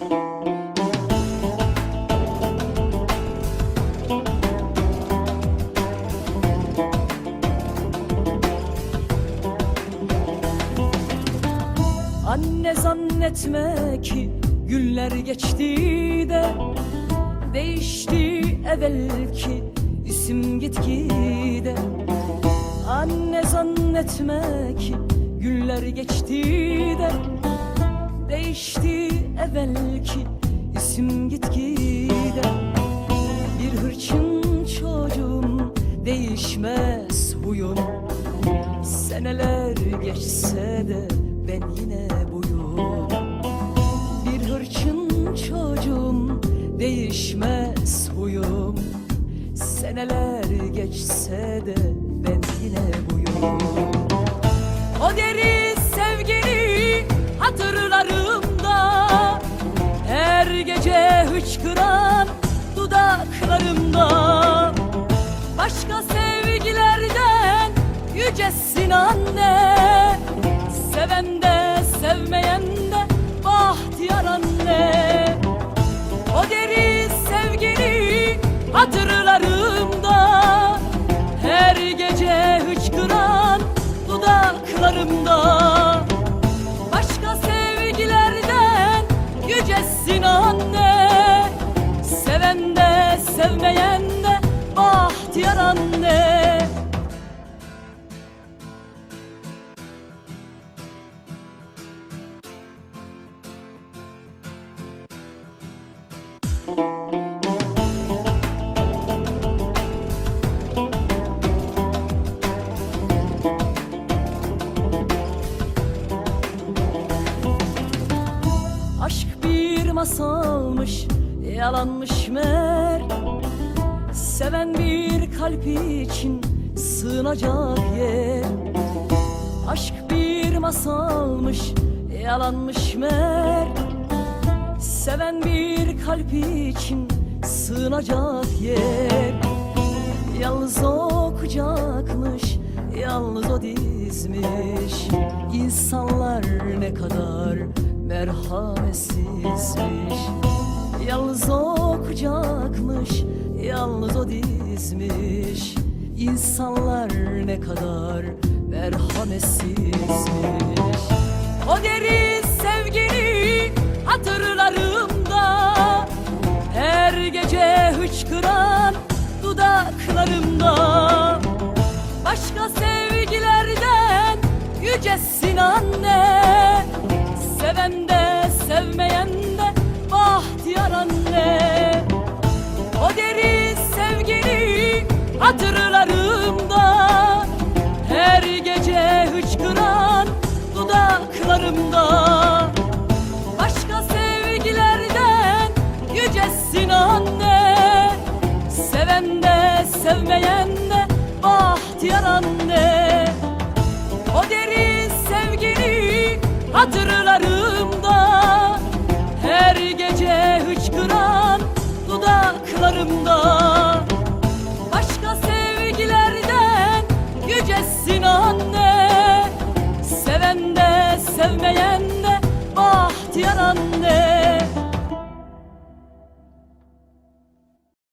Anne zannetme ki günler geçti de Değişti evvelki isim gitgide. Anne zannetme ki günler geçti de Değişti evvelki isim gitgide Bir hırçın çocuğum değişmez huyum. Seneler geçse de ben yine buyum. Bir hırçın çocuğum değişmez huyum. Seneler geçse de ben yine buyum. O deri sevgili hatırlarımda gece hıçkıran dudaklarımda. Başka sevgilerden yücesin anne. Seven de sevmeyen de bahtiyar anne. O deri sevgili hatırlarımda sevmeyen de bahtiyar anne Aşk bir masalmış, yalanmış mer Seven bir kalp için sığınacak yer. Aşk bir masalmış, yalanmış mer. Seven bir kalp için sığınacak yer. Yalnız o yalnız o dizmiş. İnsanlar ne kadar merhametsizmiş Yalnız o kucakmış, yalnız o dizmiş. İnsanlar ne kadar merhametsizmiş. O deri sevgili hatırlarımda Her gece hıçkıran dudaklarımda. Başka sevgilerden yücesin anne Seven de hatırlarımda Her gece hıçkıran dudaklarımda. Başka sevgilerden yücesin anne Seven de sevmeyen de bahtiyar anne. O derin sevgini hatırlarımda Her gece hıçkıran dudaklarımda. meilleure.